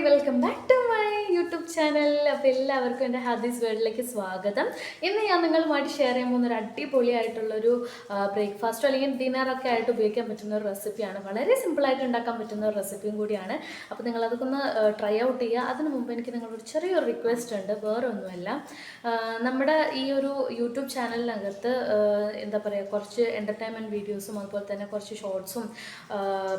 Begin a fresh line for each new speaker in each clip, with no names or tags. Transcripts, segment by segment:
Welcome back to my YouTube channel അപ്പോൾ എല്ലാവർക്കും എന്റെ ഹാദീസ് വേൾഡിലേക്ക് സ്വാഗതം. ഇന്ന് ഞാൻ നിങ്ങളുമായിട്ട് ഷെയർ ചെയ്യാൻ പോകുന്ന ഒരു അടിപൊളിയായിട്ടുള്ളൊരു ബ്രേക്ക്ഫാസ്റ്റോ അല്ലെങ്കിൽ ഡിന്നറൊക്കെ ആയിട്ട് ഉപയോഗിക്കാൻ പറ്റുന്ന ഒരു റെസിപ്പിയാണ് വളരെ സിമ്പിളായിട്ട് ഉണ്ടാക്കാൻ പറ്റുന്ന ഒരു റെസിപ്പിയും കൂടിയാണ്. അപ്പോൾ നിങ്ങൾ അതൊക്കെ ഒന്ന് ട്രൈ ഔട്ട് ചെയ്യുക. അതിന് മുമ്പ് എനിക്ക് നിങ്ങളൊരു ചെറിയൊരു റിക്വസ്റ്റ് ഉണ്ട്. വേറെ ഒന്നുമല്ല. നമ്മുടെ ഈ ഒരു യൂട്യൂബ് ചാനലിനകത്ത് എന്താ പറയുക കുറച്ച് എന്റർടൈൻമെന്റ് വീഡിയോസും അതുപോലെ തന്നെ കുറച്ച് ഷോർട്സും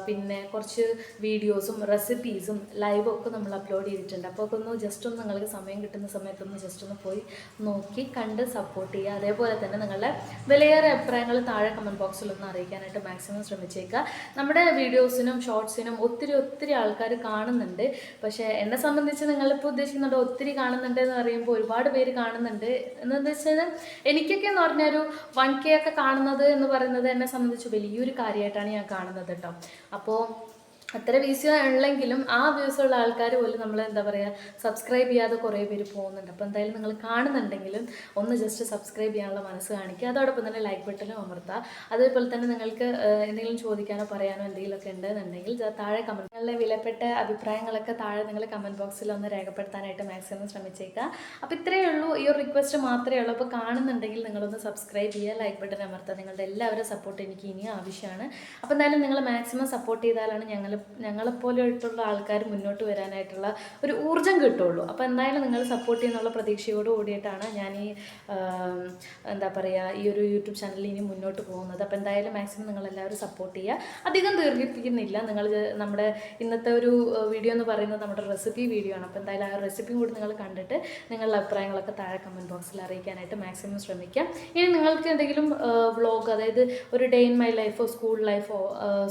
പിന്നെ കുറച്ച് വീഡിയോസും റെസിപ്പീസും ലൈവും ഒക്കെ നമ്മൾ അപ്ലോഡ് ചെയ്തിട്ടുണ്ട്. അപ്പോൾ ഒന്ന് ജസ്റ്റ് ഒന്ന് നിങ്ങൾക്ക് സമയം കിട്ടുന്ന സമയത്തൊന്ന് ജസ്റ്റ് ഒന്ന് പോയി നോക്കി കണ്ട് സപ്പോർട്ട് ചെയ്യുക. അതേപോലെ തന്നെ നിങ്ങളുടെ വിലയേറെ അഭിപ്രായങ്ങൾ താഴെ കമന്റ് ബോക്സിൽ ഒന്ന് അറിയിക്കാനായിട്ട് മാക്സിമം ശ്രമിച്ചേക്കുക. നമ്മുടെ വീഡിയോസിനും ഷോർട്സിനും ഒത്തിരി ഒത്തിരി ആൾക്കാർ കാണുന്നുണ്ട്. പക്ഷേ എന്നെ സംബന്ധിച്ച് നിങ്ങളിപ്പോൾ ഉദ്ദേശിക്കുന്നുണ്ട് ഒത്തിരി കാണുന്നുണ്ട് എന്ന് പറയുമ്പോൾ ഒരുപാട് പേര് കാണുന്നുണ്ട്. എന്നു വെച്ചാൽ എനിക്കൊക്കെ എന്ന് പറഞ്ഞാൽ ഒരു വൺ കെ ഒക്കെ കാണുന്നത് എന്ന് പറയുന്നത് എന്നെ സംബന്ധിച്ച് വലിയൊരു കാര്യമായിട്ടാണ് ഞാൻ കാണുന്നത് കേട്ടോ. അപ്പോൾ അത്ര വ്യൂസ് ഉള്ളെങ്കിലും ആ വ്യൂസ് ഉള്ള ആൾക്കാർ പോലും നമ്മൾ എന്താ പറയുക സബ്സ്ക്രൈബ് ചെയ്യാതെ കുറേ പേര് പോകുന്നുണ്ട്. അപ്പോൾ എന്തായാലും നിങ്ങൾ കാണുന്നുണ്ടെങ്കിലും ഒന്ന് ജസ്റ്റ് സബ്സ്ക്രൈബ് ചെയ്യാനുള്ള മനസ്സ് കാണിക്കുക. അതോടൊപ്പം തന്നെ ലൈക്ക് ബട്ടനും അമർത്തുക. അതേപോലെ തന്നെ നിങ്ങൾക്ക് എന്തെങ്കിലും ചോദിക്കാനോ പറയാനോ എന്തെങ്കിലുമൊക്കെ ഉണ്ടെന്നുണ്ടെങ്കിൽ താഴെ കമന്റ് നിങ്ങളുടെ വിലപ്പെട്ട അഭിപ്രായങ്ങളൊക്കെ താഴെ നിങ്ങൾ കമന്റ് ബോക്സിൽ ഒന്ന് രേഖപ്പെടുത്താനായിട്ട് മാക്സിമം ശ്രമിച്ചേക്കുക. അപ്പോൾ ഇത്രയേ ഉള്ളൂ. ഈ ഒരു റിക്വസ്റ്റ് മാത്രമേ ഉള്ളൂ. അപ്പോൾ കാണുന്നുണ്ടെങ്കിൽ നിങ്ങളൊന്ന് സബ്സ്ക്രൈബ് ചെയ്യുക ലൈക്ക് ബട്ടൺ അമർത്തുക. നിങ്ങളുടെ എല്ലാവരും സപ്പോർട്ട് എനിക്ക് ഇനിയും ആവശ്യമാണ്. അപ്പോൾ എന്തായാലും നിങ്ങൾ മാക്സിമം സപ്പോർട്ട് ചെയ്താലാണ് ഞങ്ങൾ ഞങ്ങളെപ്പോലെയായിട്ടുള്ള ആൾക്കാർ മുന്നോട്ട് വരാനായിട്ടുള്ള ഒരു ഊർജം കിട്ടുള്ളൂ. അപ്പോൾ എന്തായാലും നിങ്ങൾ സപ്പോർട്ട് ചെയ്യുന്നുള്ള പ്രതീക്ഷയോട് കൂടിയിട്ടാണ് ഞാൻ ഈ എന്താ പറയുക ഈ ഒരു യൂട്യൂബ് ചാനലിൽ ഇനി മുന്നോട്ട് പോകുന്നത്. അപ്പോൾ എന്തായാലും മാക്സിമം നിങ്ങളെല്ലാവരും സപ്പോർട്ട് ചെയ്യുക. അധികം ദീർഘിപ്പിക്കുന്നില്ല. നിങ്ങൾ നമ്മുടെ ഇന്നത്തെ ഒരു വീഡിയോ എന്ന് പറയുന്നത് നമ്മുടെ റെസിപ്പി വീഡിയോ ആണ്. അപ്പോൾ എന്തായാലും ആ റെസിപ്പിയും കൂടി നിങ്ങൾ കണ്ടിട്ട് നിങ്ങളുടെ അഭിപ്രായങ്ങളൊക്കെ താഴെ കമന്റ് ബോക്സിൽ അറിയിക്കാനായിട്ട് മാക്സിമം ശ്രമിക്കാം. ഇനി നിങ്ങൾക്ക് എന്തെങ്കിലും വ്ളോഗ് അതായത് ഒരു ഡേ ഇൻ മൈ ലൈഫോ സ്കൂൾ ലൈഫോ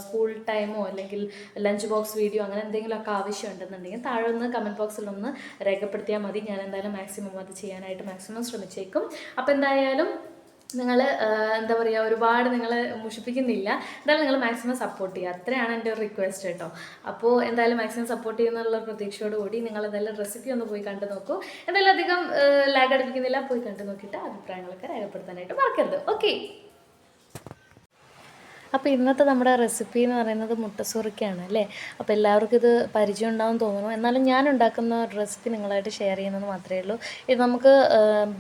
സ്കൂൾ ടൈമോ അല്ലെങ്കിൽ ലഞ്ച് ബോക്സ് വീഡിയോ അങ്ങനെ എന്തെങ്കിലുമൊക്കെ ആവശ്യമുണ്ടെന്നുണ്ടെങ്കിൽ താഴെ ഒന്ന് കമന്റ് ബോക്സിൽ ഒന്ന് രേഖപ്പെടുത്തിയാൽ മതി. ഞാൻ എന്തായാലും മാക്സിമം അത് ചെയ്യാനായിട്ട് മാക്സിമം ശ്രമിച്ചേക്കും. അപ്പോൾ എന്തായാലും നിങ്ങൾ എന്താ പറയുക ഒരുപാട് നിങ്ങൾ മുഷിപ്പിക്കുന്നില്ല. എന്തായാലും നിങ്ങൾ മാക്സിമം സപ്പോർട്ട് ചെയ്യുക. അത്രയാണ് എന്റെ ഒരു റിക്വസ്റ്റ് കേട്ടോ. അപ്പോൾ എന്തായാലും മാക്സിമം സപ്പോർട്ട് ചെയ്യുന്നുള്ള പ്രതീക്ഷയോടുകൂടി നിങ്ങൾ എന്തായാലും റെസിപ്പി ഒന്ന് പോയി കണ്ടു നോക്കൂ. എന്തായാലും അധികം ലാഗ് അടിപ്പിക്കുന്നില്ല. പോയി കണ്ടു നോക്കിയിട്ട് അഭിപ്രായങ്ങളൊക്കെ രേഖപ്പെടുത്താനായിട്ട് മറക്കരുത്. ഓക്കെ അപ്പോൾ ഇന്നത്തെ നമ്മുടെ റെസിപ്പി എന്ന് പറയുന്നത് മുട്ടസുറുക്കയാണ് അല്ലേ? അപ്പോൾ എല്ലാവർക്കും ഇത് പരിചയം ഉണ്ടാവും തോന്നുന്നു. എന്നാലും ഞാൻ ഉണ്ടാക്കുന്ന റെസിപ്പി നിങ്ങളായിട്ട് ഷെയർ ചെയ്യുന്നത് മാത്രമേ ഉള്ളൂ. ഇത് നമുക്ക്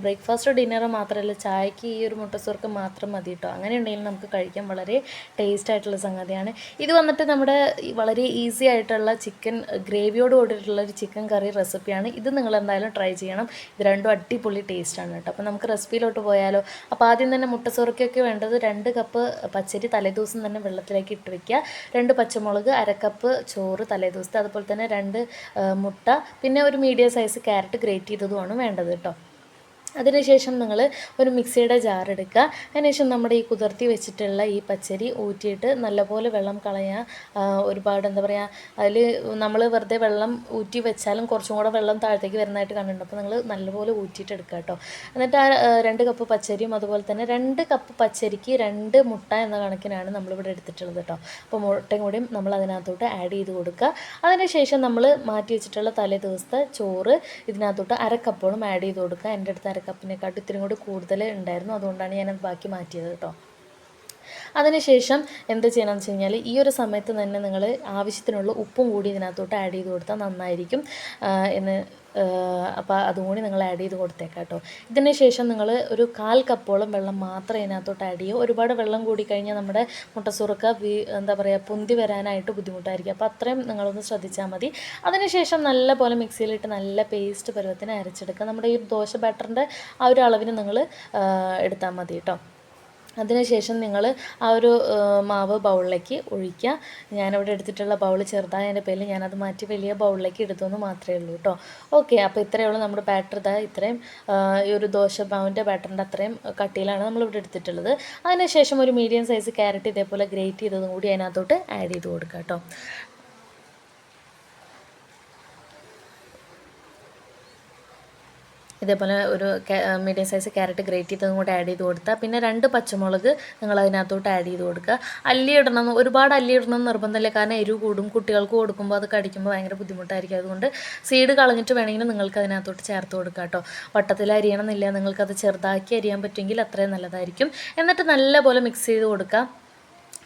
ബ്രേക്ക്ഫാസ്റ്റ് ഡിന്നർ മാത്രമല്ല ചായക്ക് ഈ ഒരു മുട്ടസുർക്ക് മാത്രം മതി കേട്ടോ അങ്ങനെ ഉണ്ടെങ്കിൽ നമുക്ക് കഴിക്കാൻ വളരെ ടേസ്റ്റ് ആയിട്ടുള്ള സംഗതിയാണ്. ഇത് വന്നിട്ട് നമ്മുടെ വളരെ ഈസി ആയിട്ടുള്ള ചിക്കൻ ഗ്രേവിയോട് കൂടിയിട്ടുള്ള ഒരു ചിക്കൻ കറി റെസിപ്പിയാണ് ഇത് നിങ്ങൾ എന്തായാലും ട്രൈ ചെയ്യണം. ഇത് രണ്ടും അടിപൊളി ടേസ്റ്റാണ് കേട്ടോ അപ്പോൾ നമുക്ക് റെസിപ്പിയിലോട്ട് പോയാലോ. അപ്പോൾ ആദ്യം തന്നെ മുട്ടസുറക്കൊക്കെ വേണ്ടത് രണ്ട് കപ്പ് പച്ചരി തലേദിവസം തന്നെ വെള്ളത്തിലേക്ക് ഇട്ട് വയ്ക്കുക രണ്ട് പച്ചമുളക് അരക്കപ്പ് ചോറ് തലേദിവസത്തെ. അതുപോലെ തന്നെ രണ്ട് മുട്ട. പിന്നെ ഒരു മീഡിയം സൈസ് ക്യാരറ്റ് ഗ്രേറ്റ് ചെയ്തതുമാണ് വേണ്ടത് കേട്ടോ. അതിനുശേഷം നിങ്ങൾ ഒരു മിക്സിയുടെ ജാർ എടുക്കുക. അതിനുശേഷം നമ്മുടെ ഈ കുതിർത്തി വെച്ചിട്ടുള്ള ഈ പച്ചരി ഊറ്റിയിട്ട് നല്ലപോലെ വെള്ളം കളയുക ഒരുപാട് എന്താ പറയുക അതിൽ നമ്മൾ വെറുതെ വെള്ളം ഊറ്റി വെച്ചാലും കുറച്ചും കൂടെ വെള്ളം താഴത്തേക്ക് വരുന്നതായിട്ട് കണ്ടിട്ടുണ്ട്. അപ്പോൾ നിങ്ങൾ നല്ലപോലെ ഊറ്റിയിട്ട് എടുക്കുക കേട്ടോ. എന്നിട്ട് ആ രണ്ട് കപ്പ് പച്ചരിയും അതുപോലെ തന്നെ രണ്ട് കപ്പ് പച്ചരിക്ക് രണ്ട് മുട്ട എന്ന കണക്കിനാണ് നമ്മളിവിടെ എടുത്തിട്ടുള്ളത് കേട്ടോ. അപ്പോൾ മുട്ടയും കൂടിയും നമ്മൾ അതിനകത്തോട്ട് ആഡ് ചെയ്ത് കൊടുക്കുക. അതിനുശേഷം നമ്മൾ മാറ്റി വെച്ചിട്ടുള്ള തലേ ദിവസത്തെ ചോറ് ഇതിനകത്തോട്ട് അരക്കപ്പോഴും ആഡ് ചെയ്ത് കൊടുക്കുക. എന്റെ അടുത്ത് അരക്കപ്പിനെക്കാട്ടും ഇത്തിരി കൂടി കൂടുതൽ ഉണ്ടായിരുന്നു. അതുകൊണ്ടാണ് ഞാനത് ബാക്കി മാറ്റിയത് കേട്ടോ. അതിനുശേഷം എന്ത് ചെയ്യണമെന്ന് വെച്ച് കഴിഞ്ഞാൽ ഈ ഒരു സമയത്ത് തന്നെ നിങ്ങൾ ആവശ്യത്തിനുള്ള ഉപ്പും കൂടി ഇതിനകത്തോട്ട് ആഡ് ചെയ്ത് കൊടുത്താൽ നന്നായിരിക്കും. എന്ന് അപ്പോൾ അതും കൂടി നിങ്ങൾ ആഡ് ചെയ്ത് കൊടുത്തേക്കാം കേട്ടോ ഇതിന് ശേഷം നിങ്ങൾ ഒരു കാൽ കപ്പോളം വെള്ളം മാത്രം ഇതിനകത്തോട്ട് ആഡ് ചെയ്യുക. ഒരുപാട് വെള്ളം കൂടി കഴിഞ്ഞാൽ നമ്മുടെ മുട്ടസുറുക്ക എന്താ പറയുക പൊന്തി വരാനായിട്ട് ബുദ്ധിമുട്ടായിരിക്കും. അപ്പോൾ അത്രയും നിങ്ങളൊന്ന് ശ്രദ്ധിച്ചാൽ മതി. അതിനുശേഷം നല്ല പോലെ മിക്സിയിലിട്ട് നല്ല പേസ്റ്റ് പരുവത്തിന് അരച്ചെടുക്കുക. നമ്മുടെ ഈ ദോശ ബാറ്ററിന്റെ ആ ഒരു അളവിന് നിങ്ങൾ എടുത്താൽ മതി കേട്ടോ അതിനുശേഷം നിങ്ങൾ ആ ഒരു മാവ് ബൗളിലേക്ക് ഒഴിക്കുക. ഞാനിവിടെ എടുത്തിട്ടുള്ള ബൗൾ ചെറുതായതിന്റെ പേരിൽ ഞാനത് മാറ്റി വലിയ ബൗളിലേക്ക് എടുത്തു എന്ന് മാത്രമേ ഉള്ളൂ കേട്ടോ. ഓക്കെ അപ്പോൾ ഇത്രയേ ഉള്ളൂ നമ്മുടെ ബാറ്റർ ഇതാ. ഇത്രയും ഈ ഒരു ദോശ മാവിന്റെ ബാറ്ററിന്റെ അത്രയും കട്ടിയിലാണ് നമ്മളിവിടെ എടുത്തിട്ടുള്ളത്. അതിനുശേഷം ഒരു മീഡിയം സൈസ് ക്യാരറ്റ് ഇതേപോലെ ഗ്രേറ്റ് ചെയ്തതും കൂടി അതിനകത്തോട്ട് ആഡ് ചെയ്ത് കൊടുക്കുക കേട്ടോ. ഇതേപോലെ ഒരു മീഡിയം സൈസ് ക്യാരറ്റ് ഗ്രേറ്റ് ചെയ്തതും കൂടെ ആഡ് ചെയ്ത് കൊടുക്കുക പിന്നെ രണ്ട് പച്ചമുളക് നിങ്ങൾ അതിനകത്തോട്ട് ആഡ് ചെയ്ത് കൊടുക്കുക. അല്ലി ഇടണം. ഒരുപാട് അല്ലി ഇടണം നിർബന്ധമില്ല. കാരണം എരിവ് കൂടും. കുട്ടികൾക്ക് കൊടുക്കുമ്പോൾ അത് കടിക്കുമ്പോൾ ഭയങ്കര ബുദ്ധിമുട്ടായിരിക്കും. അതുകൊണ്ട് സീഡ് കളഞ്ഞിട്ട് വേണമെങ്കിൽ നിങ്ങൾക്ക് അതിനകത്തോട്ട് ചേർത്ത് കൊടുക്കുക കേട്ടോ. വട്ടത്തിൽ അരിയണമെന്നില്ല. നിങ്ങൾക്കത് ചെറുതാക്കി അരിയാൻ പറ്റുമെങ്കിൽ അത്രയും നല്ലതായിരിക്കും. എന്നിട്ട് നല്ലപോലെ മിക്സ് ചെയ്ത് കൊടുക്കുക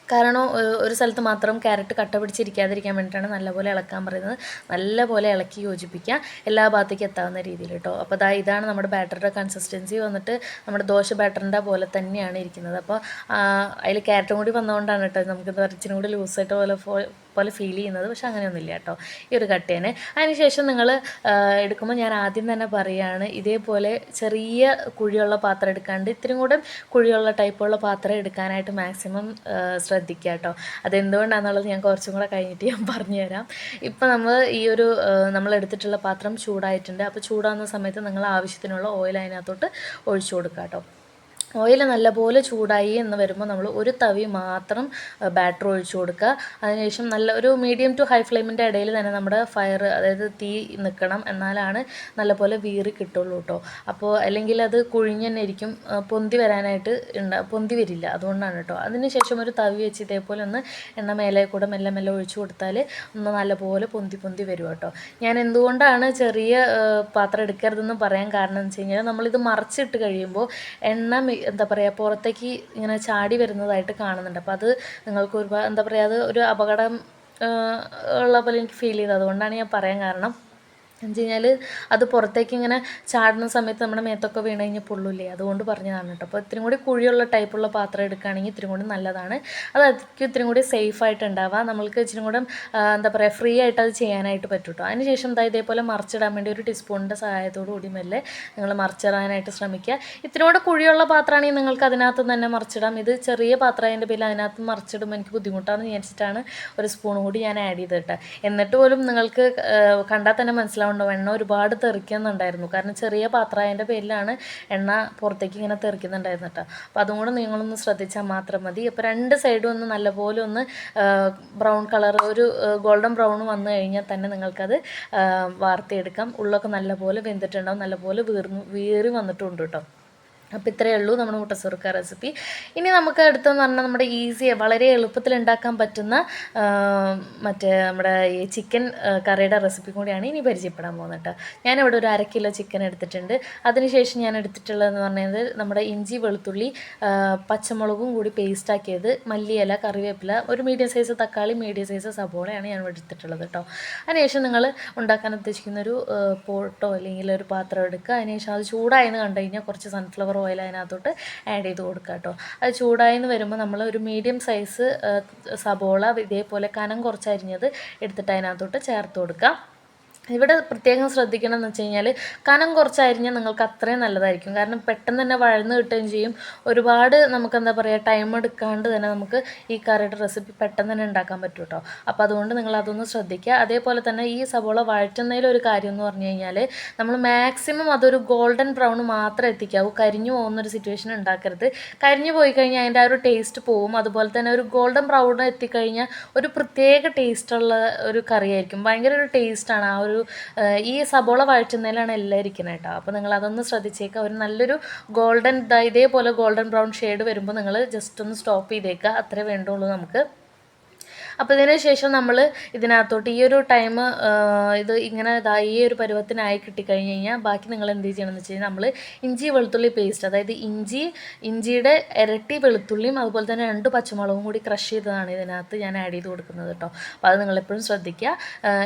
കാരണം ഒരു സ്ഥലത്ത് മാത്രം ക്യാരറ്റ് കട്ട പിടിച്ചിരിക്കാതിരിക്കാൻ വേണ്ടിയിട്ടാണ് നല്ലപോലെ ഇളക്കാൻ പറയുന്നത്. നല്ലപോലെ ഇളക്കി യോജിപ്പിക്കുക. എല്ലാ ഭാഗത്തേക്കും എത്താവുന്ന രീതിയിൽ കേട്ടോ. അപ്പോൾ അതാ ഇതാണ് നമ്മുടെ ബാറ്ററുടെ കൺസിസ്റ്റൻസി വന്നിട്ട് നമ്മുടെ ദോശ ബാറ്ററിന്റെ പോലെ തന്നെയാണ് ഇരിക്കുന്നത്. അപ്പോൾ അതിൽ ക്യാരറ്റും കൂടി വന്നുകൊണ്ടാണ് കേട്ടോ നമുക്ക് ഇച്ചിരി കൂടി ലൂസായിട്ട് പോലെ പോലെ ഫീൽ ചെയ്യുന്നത്. പക്ഷെ അങ്ങനെയൊന്നുമില്ല കേട്ടോ. ഈ ഒരു കട്ടേനെ. അതിനുശേഷം നിങ്ങൾ എടുക്കുമ്പോൾ ഞാൻ ആദ്യം തന്നെ പറയുകയാണ് ഇതേപോലെ ചെറിയ കുഴിയുള്ള പാത്രം എടുക്കാണ്ട് ഇത്തിരി കൂടെ കുഴിയുള്ള ടൈപ്പുള്ള പാത്രം എടുക്കാനായിട്ട് മാക്സിമം ശ്രദ്ധിക്കുക കേട്ടോ അതെന്തുകൊണ്ടാണെന്നുള്ളത് ഞാൻ കുറച്ചും കൂടെ കഴിഞ്ഞിട്ട് ഞാൻ പറഞ്ഞുതരാം. ഇപ്പം നമ്മൾ ഈ ഒരു നമ്മൾ എടുത്തിട്ടുള്ള പാത്രം ചൂടായിട്ടുണ്ട്. അപ്പോൾ ചൂടാകുന്ന സമയത്ത് നിങ്ങൾ ആവശ്യത്തിനുള്ള ഓയിൽ അതിനകത്തോട്ട് ഒഴിച്ചു കൊടുക്കുക കേട്ടോ ഓയിൽ നല്ലപോലെ ചൂടായി എന്ന് വരുമ്പോൾ നമ്മൾ ഒരു തവി മാത്രം ബാറ്റർ ഒഴിച്ചു കൊടുക്കുക. അതിനുശേഷം നല്ല ഒരു മീഡിയം ടു ഹൈ ഫ്ലെയിമിന്റെ ഇടയിൽ തന്നെ നമ്മുടെ ഫയർ അതായത് തീ നിൽക്കണം എന്നാലാണ് നല്ലപോലെ വീറി കിട്ടുള്ളൂ കേട്ടോ അപ്പോൾ അല്ലെങ്കിൽ അത് കുഴിഞ്ഞ് തന്നെ ഇരിക്കും. പൊന്തി വരാനായിട്ട് ഉണ്ടാ പൊന്തി വരില്ല. അതുകൊണ്ടാണ് കേട്ടോ അതിനുശേഷം ഒരു തവി വെച്ച് ഇതേപോലെ ഒന്ന് എണ്ണ മേലെ കൂടെ മെല്ലെ മെല്ലെ ഒഴിച്ചു കൊടുത്താൽ ഒന്ന് നല്ലപോലെ പൊന്തി പൊന്തി വരും കേട്ടോ ഞാൻ എന്തുകൊണ്ടാണ് ചെറിയ പാത്രം എടുക്കരുതെന്ന് പറയാൻ കാരണം എന്ന് വെച്ച് കഴിഞ്ഞാൽ നമ്മളിത് മറിച്ചിട്ട് കഴിയുമ്പോൾ എണ്ണ എന്താ പറയുക പുറത്തേക്ക് ഇങ്ങനെ ചാടി വരുന്നതായിട്ട് കാണുന്നുണ്ട്. അപ്പോൾ അത് നിങ്ങൾക്ക് ഒരുപാട് എന്താ പറയുക അത് ഒരു അപകടം ഉള്ള പോലെ എനിക്ക് ഫീൽ ചെയ്തത്. അതുകൊണ്ടാണ് ഞാൻ പറയാൻ കാരണം. എന്ന് വെച്ച് കഴിഞ്ഞാൽ അത് പുറത്തേക്ക് ഇങ്ങനെ ചാടുന്ന സമയത്ത് നമ്മുടെ മേത്തൊക്കെ വീണ് കഴിഞ്ഞാൽ പൊള്ളൂലേ അതുകൊണ്ട് പറഞ്ഞതാണ് കേട്ടോ. അപ്പോൾ ഇത്തിരി കൂടി കുഴിയുള്ള ടൈപ്പുള്ള പാത്രം എടുക്കുകയാണെങ്കിൽ ഇത്തിരി കൂടി നല്ലതാണ്. അത് അതിക്കും ഇത്തിരി കൂടി സേഫ് ആയിട്ട് ഉണ്ടാവുക. നമ്മൾക്ക് ഇച്ചിരി കൂടെ എന്താ പറയുക ഫ്രീ ആയിട്ട് അത് ചെയ്യാനായിട്ട് പറ്റും കേട്ടോ അതിനുശേഷം എന്താ ഇതേപോലെ മറിച്ചിടാൻ വേണ്ടി ഒരു ടീസ്പൂണിന്റെ സഹായത്തോടു കൂടി മെല്ലെ നിങ്ങൾ മറിച്ചിടാനായിട്ട് ശ്രമിക്കുക. ഇത്തിരി കൂടെ കുഴിയുള്ള പാത്രമാണെങ്കിൽ നിങ്ങൾക്ക് അതിനകത്ത് തന്നെ മറിച്ചിടാം. ഇത് ചെറിയ പാത്രമായതിന്റെ പേരിൽ അതിനകത്ത് മറിച്ചിടുമ്പോൾ എനിക്ക് ബുദ്ധിമുട്ടാണെന്ന് വിചാരിച്ചിട്ടാണ് ഒരു സ്പൂൺ കൂടി ഞാൻ ആഡ് ചെയ്ത് കേട്ടോ. എന്നിട്ട് പോലും നിങ്ങൾക്ക് കണ്ടാൽ തന്നെ മനസ്സിലാവുന്നുണ്ടോ എണ്ണ ഒരുപാട് തെറിക്കുന്നുണ്ടായിരുന്നു. കാരണം ചെറിയ പാത്രമായതിന്റെ പേരിലാണ് എണ്ണ പുറത്തേക്ക് ഇങ്ങനെ തെറിക്കുന്നുണ്ടായിരുന്നു കേട്ടോ അപ്പോൾ അതും കൂടെ നിങ്ങളൊന്ന് ശ്രദ്ധിച്ചാൽ മാത്രം മതി. അപ്പോൾ രണ്ട് സൈഡും ഒന്ന് നല്ലപോലെ ഒന്ന് ബ്രൗൺ കളർ ഒരു ഗോൾഡൻ ബ്രൗൺ വന്നു കഴിഞ്ഞാൽ തന്നെ നിങ്ങൾക്കത് വാർത്തെടുക്കാം ഉള്ളൊക്കെ നല്ലപോലെ വെന്തിട്ടുണ്ടാവും. നല്ലപോലെ വീർന്ന് വീറി വന്നിട്ടുണ്ട് കേട്ടോ അപ്പോൾ ഇത്രയേ ഉള്ളൂ നമ്മുടെ മുട്ടസുറുക്ക റെസിപ്പി ഇനി നമുക്ക് അടുത്തെന്ന് പറഞ്ഞാൽ നമ്മുടെ ഈസി വളരെ എളുപ്പത്തിൽ ഉണ്ടാക്കാൻ പറ്റുന്ന മറ്റേ നമ്മുടെ ഈ ചിക്കൻ കറിയുടെ റെസിപ്പി കൂടിയാണ് ഇനി പരിചയപ്പെടാൻ പോകുന്നത് കേട്ടോ. ഞാനിവിടെ ഒരു അര കിലോ ചിക്കൻ എടുത്തിട്ടുണ്ട്. അതിനുശേഷം ഞാൻ എടുത്തിട്ടുള്ളതെന്ന് പറഞ്ഞത് നമ്മുടെ ഇഞ്ചി വെളുത്തുള്ളി പച്ചമുളകും കൂടി പേസ്റ്റാക്കിയത് മല്ലിയില കറിവേപ്പില ഒരു മീഡിയം സൈസ് തക്കാളി മീഡിയം സൈസ് സബോളയാണ് ഞാൻ എടുത്തിട്ടുള്ളത് കേട്ടോ. അതിനുശേഷം നിങ്ങൾ ഉണ്ടാക്കാൻ ഉദ്ദേശിക്കുന്ന ഒരു പോട്ടോ അല്ലെങ്കിൽ ഒരു പാത്രം എടുക്കുക. അതിനുശേഷം അത് ചൂടായെന്ന് കണ്ടു കഴിഞ്ഞാൽ കുറച്ച് സൺഫ്ലവർ ഓയിൽ അതിനകത്തോട്ട് ആഡ് ചെയ്ത് കൊടുക്കുക കേട്ടോ അത് ചൂടായെന്ന് വരുമ്പോൾ നമ്മൾ ഒരു മീഡിയം സൈസ് സബോള ഇതേപോലെ കനം കുറച്ച് അരിഞ്ഞത് എടുത്തിട്ട് അതിനകത്തോട്ട് ചേർത്ത് കൊടുക്കുക ഇവിടെ പ്രത്യേകം ശ്രദ്ധിക്കണം എന്ന് വെച്ച് കഴിഞ്ഞാൽ കനം കുറച്ചരിഞ്ഞാൽ നിങ്ങൾക്ക് അത്രയും നല്ലതായിരിക്കും. കാരണം പെട്ടെന്ന് തന്നെ വഴന്ന് കിട്ടുകയും ചെയ്യും. ഒരുപാട് നമുക്ക് എന്താ പറയുക ടൈം എടുക്കാണ്ട് തന്നെ നമുക്ക് ഈ കറിയുടെ റെസിപ്പി പെട്ടെന്ന് തന്നെ ഉണ്ടാക്കാൻ പറ്റും കേട്ടോ അപ്പോൾ അതുകൊണ്ട് നിങ്ങൾ അതൊന്ന് ശ്രദ്ധിക്കുക. അതേപോലെ തന്നെ ഈ സബോള വഴറ്റുന്നതിൽ ഒരു കാര്യം എന്ന് പറഞ്ഞു കഴിഞ്ഞാൽ നമ്മൾ മാക്സിമം അതൊരു ഗോൾഡൻ ബ്രൗൺ മാത്രം എത്തിക്കാവൂ. കരിഞ്ഞു പോകുന്നൊരു സിറ്റുവേഷൻ ഉണ്ടാക്കരുത്. കരിഞ്ഞു പോയി കഴിഞ്ഞാൽ അതിന്റെ ആ ഒരു ടേസ്റ്റ് പോവും. അതുപോലെ തന്നെ ഒരു ഗോൾഡൻ ബ്രൗൺ എത്തിക്കഴിഞ്ഞാൽ ഒരു പ്രത്യേക ടേസ്റ്റുള്ള ഒരു കറിയായിരിക്കും. ഭയങ്കര ഒരു ടേസ്റ്റാണ് ആ ഒരു ഈ സബോള വഴറ്റുന്നതിലാണ് എല്ലാം ഇരിക്കുന്നത് കേട്ടോ. അപ്പോൾ നിങ്ങൾ അതൊന്ന് ശ്രദ്ധിച്ചേക്കുക ഒരു നല്ലൊരു ഗോൾഡൻ ഇതേപോലെ ഗോൾഡൻ ബ്രൗൺ ഷെയ്ഡ് വരുമ്പോൾ നിങ്ങൾ ജസ്റ്റ് ഒന്ന് സ്റ്റോപ്പ് ചെയ്തേക്കുക അത്രേ വേണ്ടുള്ളൂ നമുക്ക്. അപ്പോൾ ഇതിന് ശേഷം നമ്മൾ ഇതിനകത്തോട്ട് ഈ ഒരു ടൈം ഇത് ഇങ്ങനെ ഇതാ ഈ ഒരു പരുവത്തിനായി കിട്ടിക്കഴിഞ്ഞ് കഴിഞ്ഞാൽ ബാക്കി നിങ്ങൾ എന്ത് ചെയ്യണമെന്ന് വെച്ച് കഴിഞ്ഞാൽ നമ്മൾ ഇഞ്ചി വെളുത്തുള്ളി പേസ്റ്റ് അതായത് ഇഞ്ചി ഇഞ്ചിയുടെ ഇരട്ടി വെളുത്തുള്ളിയും അതുപോലെ തന്നെ രണ്ട് പച്ചമുളകും കൂടി ക്രഷ് ചെയ്തതാണ് ഇതിനകത്ത് ഞാൻ ആഡ് ചെയ്ത് കൊടുക്കുന്നത് കേട്ടോ. അപ്പോൾ അത് നിങ്ങളെപ്പോഴും ശ്രദ്ധിക്കുക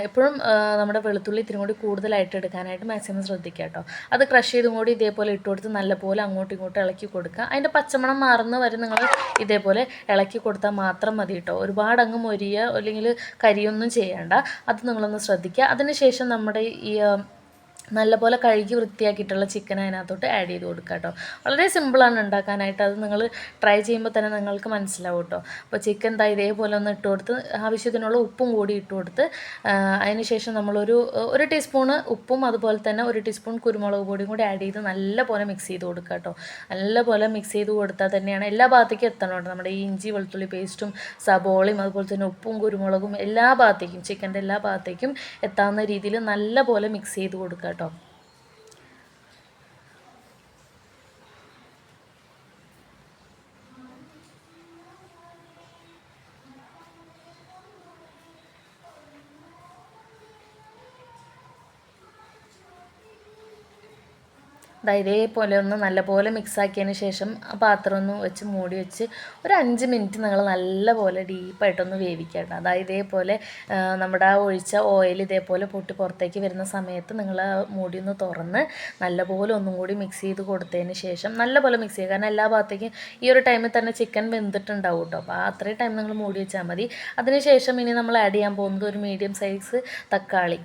എപ്പോഴും നമ്മുടെ വെളുത്തുള്ളി ഇത്തിരി കൂടി കൂടുതലായിട്ട് എടുക്കാനായിട്ട് മാക്സിമം ശ്രദ്ധിക്കുക കേട്ടോ. അത് ക്രഷ് ചെയ്തും കൂടി ഇതേപോലെ ഇട്ട് കൊടുത്ത് നല്ലപോലെ അങ്ങോട്ടും ഇങ്ങോട്ടും ഇളക്കി കൊടുക്കുക അതിന്റെ പച്ചമണം മാറുന്ന വരെ നിങ്ങൾ ഇതേപോലെ ഇളക്കി കൊടുത്താൽ മാത്രം മതി കേട്ടോ. ഒരുപാട് അങ്ങ് മൊരിയ അല്ലെങ്കിൽ കരിയൊന്നും ചെയ്യേണ്ട. അത് നിങ്ങളൊന്ന് ശ്രദ്ധിക്കുക. അതിനുശേഷം നമ്മുടെ ഈ നല്ലപോലെ കഴുകി വൃത്തിയാക്കിയിട്ടുള്ള ചിക്കൻ അതിനകത്തോട്ട് ആഡ് ചെയ്ത് കൊടുക്കുക കേട്ടോ. വളരെ സിമ്പിളാണ് ഉണ്ടാക്കാനായിട്ട്. അത് നിങ്ങൾ ട്രൈ ചെയ്യുമ്പോൾ തന്നെ നിങ്ങൾക്ക് മനസ്സിലാവും കേട്ടോ. അപ്പോൾ ചിക്കൻ ദാ ഇതേപോലെ ഒന്ന് ഇട്ട് കൊടുത്ത് ആവശ്യത്തിനുള്ള ഉപ്പും കൂടി ഇട്ട് കൊടുത്ത് അതിനുശേഷം നമ്മളൊരു ഒരു ടീസ്പൂണ് ഉപ്പും അതുപോലെ തന്നെ ഒരു ടീസ്പൂൺ കുരുമുളക് പൊടിയും കൂടി ആഡ് ചെയ്ത് നല്ലപോലെ മിക്സ് ചെയ്ത് കൊടുക്കുക കേട്ടോ. നല്ലപോലെ മിക്സ് ചെയ്ത് കൊടുത്താൽ തന്നെയാണ് എല്ലാ ഭാഗത്തേക്കും എത്തണം കേട്ടോ. നമ്മുടെ ഈ ഇഞ്ചി വെളുത്തുള്ളി പേസ്റ്റും സബോളയും അതുപോലെ തന്നെ ഉപ്പും കുരുമുളകും എല്ലാ ഭാഗത്തേക്കും ചിക്കന്റെ എല്ലാ ഭാഗത്തേക്കും എത്താവുന്ന രീതിയിൽ നല്ലപോലെ മിക്സ് ചെയ്ത് കൊടുക്കുക കേട്ടോ ഇതേപോലെ ഒന്ന് നല്ലപോലെ മിക്സാക്കിയതിന് ശേഷം പാത്രം ഒന്ന് വെച്ച് മൂടി വെച്ച് ഒരു അഞ്ച് മിനിറ്റ് നിങ്ങൾ നല്ലപോലെ ഡീപ്പായിട്ടൊന്ന് വേവിക്കുക കേട്ടോ അതായത് ഇതേപോലെ നമ്മുടെ ആ ഒഴിച്ച ഓയിൽ ഇതേപോലെ പൊട്ടി പുറത്തേക്ക് വരുന്ന സമയത്ത് നിങ്ങൾ മൂടി ഒന്ന് തുറന്ന് നല്ലപോലെ ഒന്നും കൂടി മിക്സ് ചെയ്ത് കൊടുത്തതിന് ശേഷം നല്ലപോലെ മിക്സ് ചെയ്യുക. കാരണം എല്ലാ ഭാഗത്തേക്കും ഈ ഒരു ടൈമിൽ തന്നെ ചിക്കൻ വെന്തിട്ടുണ്ടാവും കേട്ടോ അപ്പോൾ അത്രയും ടൈം നിങ്ങൾ മൂടി വെച്ചാൽ മതി. അതിനുശേഷം ഇനി നമ്മൾ ആഡ് ചെയ്യാൻ പോകുന്നത് ഒരു മീഡിയം സൈസ് തക്കാളി.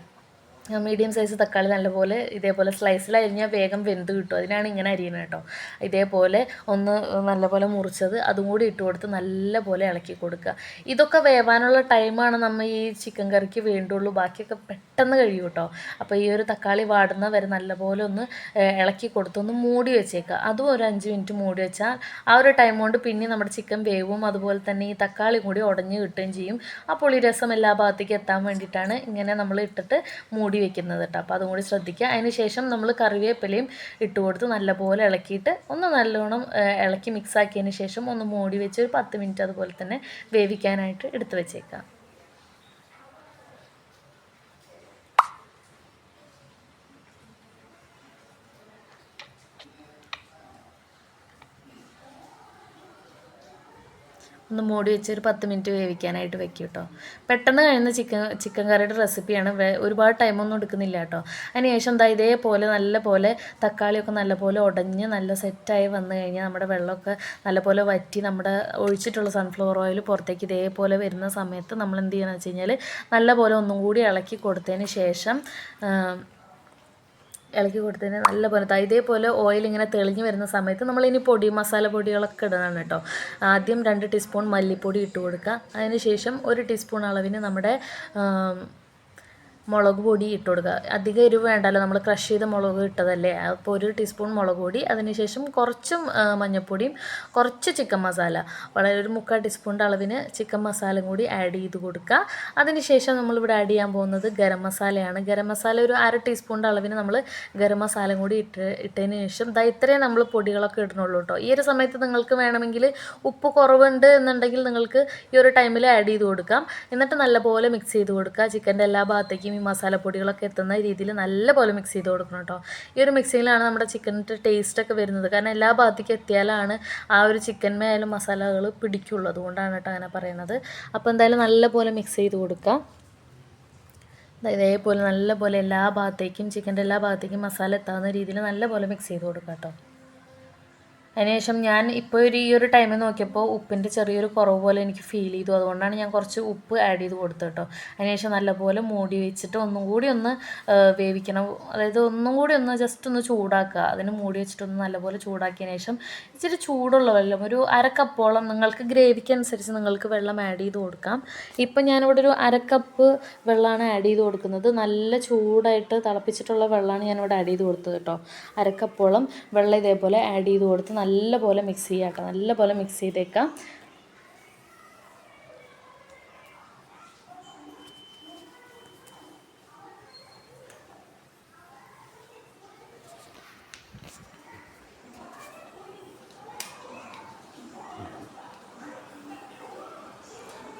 മീഡിയം സൈസ് തക്കാളി നല്ലപോലെ ഇതേപോലെ സ്ലൈസിൽ അരിഞ്ഞാൽ വേഗം വെന്ത് കിട്ടും. അതിനാണ് ഇങ്ങനെ അരിയുന്നത് കേട്ടോ ഇതേപോലെ ഒന്ന് നല്ലപോലെ മുറിച്ചത് അതും കൂടി ഇട്ട് കൊടുത്ത് നല്ലപോലെ ഇളക്കി കൊടുക്കുക. ഇതൊക്കെ വേവാനുള്ള ടൈമാണ് നമ്മൾ ഈ ചിക്കൻ കറിക്ക് വേണ്ടുള്ളൂ. ബാക്കിയൊക്കെ പെട്ടെന്ന് കഴിയും കേട്ടോ അപ്പോൾ ഈ ഒരു തക്കാളി വാടുന്ന വരെ നല്ലപോലെ ഒന്ന് ഇളക്കി കൊടുത്ത് ഒന്ന് മൂടി വെച്ചേക്കുക. അതും ഒരു അഞ്ച് മിനിറ്റ് മൂടി വെച്ചാൽ ആ ഒരു ടൈം കൊണ്ട് പിന്നെ നമ്മുടെ ചിക്കൻ വേവും. അതുപോലെ തന്നെ ഈ തക്കാളി കൂടി ഉടഞ്ഞ് കിട്ടുകയും ചെയ്യും. അപ്പോൾ ഈ പുളിരസം എല്ലാ ഭാഗത്തേക്ക് എത്താൻ വേണ്ടിയിട്ടാണ് ഇങ്ങനെ നമ്മൾ ഇട്ടിട്ട് മൂടി വെക്കുന്നത് കേട്ടോ അപ്പോൾ അതും കൂടി ശ്രദ്ധിക്കുക. അതിന് ശേഷം നമ്മൾ കറിവേപ്പിലയും ഇട്ട് കൊടുത്ത് നല്ലപോലെ ഇളക്കിയിട്ട് ഒന്ന് നല്ലോണം ഇളക്കി മിക്സ് ആക്കിയതിന് ശേഷം ഒന്ന് മൂടി വെച്ച് ഒരു പത്ത് മിനിറ്റ് അതുപോലെ തന്നെ വേവിക്കാനായിട്ട് എടുത്ത് വെച്ചേക്കാം ഒന്ന് മൂടി വെച്ച് ഒരു പത്ത് മിനിറ്റ് വേവിക്കാനായിട്ട് വെക്കും കേട്ടോ പെട്ടെന്ന് കഴിയുന്ന ചിക്കൻ ചിക്കൻ കറിയുടെ റെസിപ്പിയാണ്. ഒരുപാട് ടൈമൊന്നും എടുക്കുന്നില്ല കേട്ടോ അതിനുശേഷം എന്താ ഇതേപോലെ നല്ല പോലെ തക്കാളിയൊക്കെ നല്ലപോലെ ഉടഞ്ഞ് നല്ല സെറ്റായി വന്നു കഴിഞ്ഞാൽ നമ്മുടെ വെള്ളമൊക്കെ നല്ലപോലെ വറ്റി നമ്മുടെ ഒഴിച്ചിട്ടുള്ള സൺഫ്ലവർ ഓയിൽ പുറത്തേക്ക് ഇതേപോലെ വരുന്ന സമയത്ത് നമ്മൾ എന്ത് ചെയ്യണമെന്ന് വെച്ച് കഴിഞ്ഞാൽ നല്ലപോലെ ഒന്നും കൂടി ഇളക്കി കൊടുത്തതിന് ശേഷം ഇളക്കി കൊടുത്തതിന് നല്ല പോലെ ഇതേപോലെ ഓയിൽ ഇങ്ങനെ തെളിഞ്ഞ് വരുന്ന സമയത്ത് നമ്മൾ ഇനി പൊടി മസാല പൊടികളൊക്കെ ഇടണം കേട്ടോ. ആദ്യം രണ്ട് ടീസ്പൂൺ മല്ലിപ്പൊടി ഇട്ട് കൊടുക്കുക. അതിന് ശേഷം ഒരു ടീസ്പൂൺ അളവിന് നമ്മുടെ മുളക് പൊടി ഇട്ട് കൊടുക്കുക. അധികം എരിവ് വേണ്ടല്ലോ നമ്മൾ ക്രഷ് ചെയ്ത മുളക് ഇട്ടതല്ലേ? അപ്പോൾ ഒരു ടീസ്പൂൺ മുളക് പൊടി അതിനുശേഷം കുറച്ചും മഞ്ഞൾപ്പൊടിയും കുറച്ച് ചിക്കൻ മസാല വളരെ ഒരു മുക്കാൽ ടീസ്പൂണിന്റെ അളവിന് ചിക്കൻ മസാലയും കൂടി ആഡ് ചെയ്ത് കൊടുക്കുക. അതിനുശേഷം നമ്മളിവിടെ ആഡ് ചെയ്യാൻ പോകുന്നത് ഗരം മസാലയാണ് ഗരം മസാല ഒരു അര ടീസ്പൂണിന്റെ അളവിന് നമ്മൾ ഗരം മസാലയും കൂടി ഇട്ട് ഇട്ടതിന് ശേഷം ദാ ഇത്രയും നമ്മൾ പൊടികളൊക്കെ ഇടണുള്ളൂ കേട്ടോ. ഈ ഒരു സമയത്ത് നിങ്ങൾക്ക് വേണമെങ്കിൽ ഉപ്പ് കുറവുണ്ട് എന്നുണ്ടെങ്കിൽ നിങ്ങൾക്ക് ഈ ഒരു ടൈമിൽ ആഡ് ചെയ്ത് കൊടുക്കാം. എന്നിട്ട് നല്ലപോലെ മിക്സ് ചെയ്ത് കൊടുക്കുക. ചിക്കന്റെ എല്ലാ ഭാഗത്തേക്കും മസാലപ്പൊടികളൊക്കെ എത്തുന്ന രീതിയിൽ നല്ലപോലെ മിക്സ് ചെയ്ത് കൊടുക്കണം കേട്ടോ. ഈ ഒരു മിക്സിയിലാണ് നമ്മുടെ ചിക്കന്റെ ടേസ്റ്റൊക്കെ വരുന്നത്. കാരണം എല്ലാ ഭാഗത്തേക്കും എത്തിയാലാണ് ആ ഒരു ചിക്കന്മേലും മസാലകൾ പിടിക്കുള്ളൂ. അതുകൊണ്ടാണ് കേട്ടോ അങ്ങനെ പറയുന്നത് അപ്പോൾ എന്തായാലും നല്ലപോലെ മിക്സ് ചെയ്ത് കൊടുക്കുക ഇതേപോലെ നല്ലപോലെ എല്ലാ ഭാഗത്തേക്കും ചിക്കന്റെ എല്ലാ ഭാഗത്തേക്കും മസാല എത്താവുന്ന രീതിയിൽ നല്ലപോലെ മിക്സ് ചെയ്ത് കൊടുക്കാം കേട്ടോ. അതിനുശേഷം ഞാൻ ഇപ്പോൾ ഒരു ഈ ഒരു ടൈമിൽ നോക്കിയപ്പോൾ ഉപ്പിന്റെ ചെറിയൊരു കുറവ് പോലെ എനിക്ക് ഫീൽ ചെയ്തു. അതുകൊണ്ടാണ് ഞാൻ കുറച്ച് ഉപ്പ് ആഡ് ചെയ്ത് കൊടുത്തത് കേട്ടോ. അതിനുശേഷം നല്ലപോലെ മൂടി വെച്ചിട്ട് ഒന്നും കൂടി ഒന്ന് വേവിക്കണം. അതായത് ഒന്നും കൂടി ഒന്ന് ജസ്റ്റ് ഒന്ന് ചൂടാക്കുക. അതിന് മൂടി വെച്ചിട്ട് ഒന്ന് നല്ലപോലെ ചൂടാക്കിയതിന് ശേഷം ഇച്ചിരി ചൂടുള്ള വെള്ളം ഒരു അരക്കപ്പോളം കപ്പോളം നിങ്ങൾക്ക് ഗ്രേവിക്ക് അനുസരിച്ച് നിങ്ങൾക്ക് വെള്ളം ആഡ് ചെയ്ത് കൊടുക്കാം. ഇപ്പം ഞാനിവിടെ ഒരു അരക്കപ്പ് കപ്പ് വെള്ളമാണ് ആഡ് ചെയ്ത് കൊടുക്കുന്നത്. നല്ല ചൂടായിട്ട് തിളപ്പിച്ചിട്ടുള്ള വെള്ളമാണ് ഞാനിവിടെ ആഡ് ചെയ്ത് കൊടുത്തത് കേട്ടോ. അരക്കപ്പോളം കപ്പോളം വെള്ളം ഇതേപോലെ ആഡ് ചെയ്ത് കൊടുത്ത് നല്ലപോലെ മിക്സ് ചെയ്യുക കേട്ടോ നല്ലപോലെ മിക്സ് ചെയ്തേക്കാം.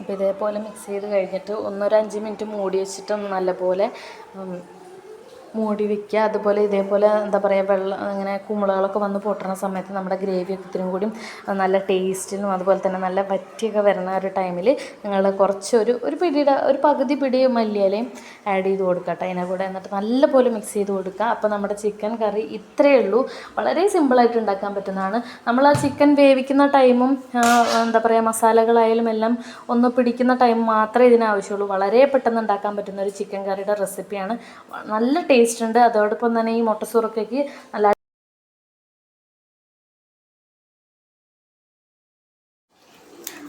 അപ്പോൾ ഇതേപോലെ മിക്സ് ചെയ്ത് കഴിഞ്ഞിട്ട് ഒന്നൊരു അഞ്ച് മിനിറ്റ് മൂടി വെച്ചിട്ട് നല്ലപോലെ മൂടി വയ്ക്കുക അതുപോലെ ഇതേപോലെ എന്താ പറയുക വെള്ളം ഇങ്ങനെ കുമിളകളൊക്കെ വന്ന് പൊട്ടണ സമയത്ത് നമ്മുടെ ഗ്രേവി ഒക്കെ ഇത്തിരി കൂടി നല്ല ടേസ്റ്റിനും അതുപോലെ തന്നെ നല്ല വറ്റിയൊക്കെ വരുന്ന ഒരു ടൈമിൽ നിങ്ങൾ കുറച്ചൊരു ഒരു പിടിയുടെ ഒരു പകുതി പിടി മല്ലിയിലയും ആഡ് ചെയ്ത് കൊടുക്കുക കേട്ടോ അതിനെ കൂടെ. എന്നിട്ട് നല്ലപോലെ മിക്സ് ചെയ്ത് കൊടുക്കുക. അപ്പോൾ നമ്മുടെ ചിക്കൻ കറി ഇത്രയേ ഉള്ളൂ. വളരെ സിമ്പിളായിട്ട് ഉണ്ടാക്കാൻ പറ്റുന്നതാണ്. നമ്മൾ ആ ചിക്കൻ വേവിക്കുന്ന ടൈമും എന്താ പറയുക മസാലകളായാലും എല്ലാം ഒന്ന് പിടിക്കുന്ന ടൈം മാത്രമേ ഇതിനാവശ്യമുള്ളൂ വളരെ പെട്ടെന്ന് ഉണ്ടാക്കാൻ പറ്റുന്ന ഒരു ചിക്കൻ കറിയുടെ റെസിപ്പിയാണ് നല്ല ടേസ്റ്റ് ഉണ്ട്. അതോടൊപ്പം തന്നെ ഈ മുട്ടസുറക്കയ്ക്ക് നല്ല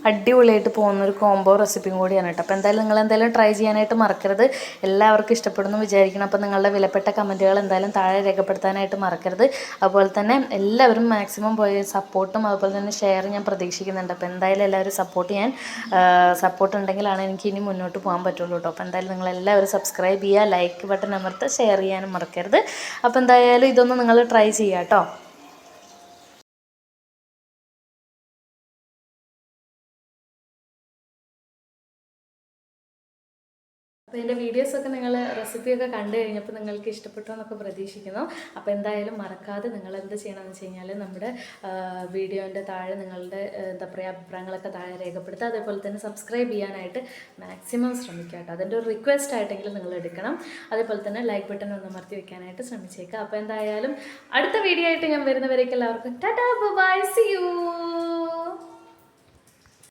അടിപൊളിയായിട്ട് പോകുന്ന ഒരു കോംബോ റെസിപ്പിയും കൂടിയാണ് കേട്ടോ. അപ്പോൾ എന്തായാലും നിങ്ങൾ എന്തായാലും ട്രൈ ചെയ്യാനായിട്ട് മറക്കരുത്. എല്ലാവർക്കും ഇഷ്ടപ്പെടുന്നു വിചാരിക്കണം അപ്പോൾ നിങ്ങളുടെ വിലപ്പെട്ട കമന്റുകൾ എന്തായാലും താഴെ രേഖപ്പെടുത്താനായിട്ട് മറക്കരുത്. അതുപോലെ തന്നെ എല്ലാവരും മാക്സിമം പോയി സപ്പോർട്ടും അതുപോലെ തന്നെ ഷെയർ ഞാൻ പ്രതീക്ഷിക്കുന്നുണ്ട്. അപ്പോൾ എന്തായാലും എല്ലാവരും സപ്പോർട്ട് ചെയ്യാൻ സപ്പോർട്ട് ഉണ്ടെങ്കിലാണ് എനിക്ക് ഇനി മുന്നോട്ട് പോകാൻ പറ്റുള്ളൂ കേട്ടോ. അപ്പോൾ എന്തായാലും നിങ്ങൾ എല്ലാവരും സബ്സ്ക്രൈബ് ചെയ്യുക ലൈക്ക് ബട്ടൺ അമർത്ത് ഷെയർ ചെയ്യാനും മറക്കരുത്. അപ്പോൾ എന്തായാലും ഇതൊന്ന് നിങ്ങൾ ട്രൈ ചെയ്യാം കേട്ടോ. അപ്പോൾ എന്റെ വീഡിയോസൊക്കെ നിങ്ങൾ റെസിപ്പിയൊക്കെ കണ്ടു കഴിഞ്ഞപ്പോൾ നിങ്ങൾക്ക് ഇഷ്ടപ്പെട്ടു എന്നൊക്കെ പ്രതീക്ഷിക്കുന്നു. അപ്പോൾ എന്തായാലും മറക്കാതെ നിങ്ങൾ എന്ത് ചെയ്യണമെന്ന് വെച്ച് കഴിഞ്ഞാൽ നമ്മുടെ വീഡിയോന്റെ താഴെ നിങ്ങളുടെ എന്താ പറയുക അഭിപ്രായങ്ങളൊക്കെ താഴെ രേഖപ്പെടുത്തുക. അതേപോലെ തന്നെ സബ്സ്ക്രൈബ് ചെയ്യാനായിട്ട് മാക്സിമം ശ്രമിക്കുക കേട്ടോ. അതിന്റെ ഒരു റിക്വസ്റ്റ് ആയിട്ടെങ്കിലും നിങ്ങൾ എടുക്കണം. അതേപോലെ തന്നെ ലൈക്ക് ബട്ടൺ ഒന്ന് അമർത്തി വെക്കാനായിട്ട് ശ്രമിച്ചേക്കുക അപ്പോൾ എന്തായാലും അടുത്ത വീഡിയോ ആയിട്ട് ഞാൻ വരുന്നവരേക്ക് എല്ലാവർക്കും ടാറ്റാ ബൈ സി യു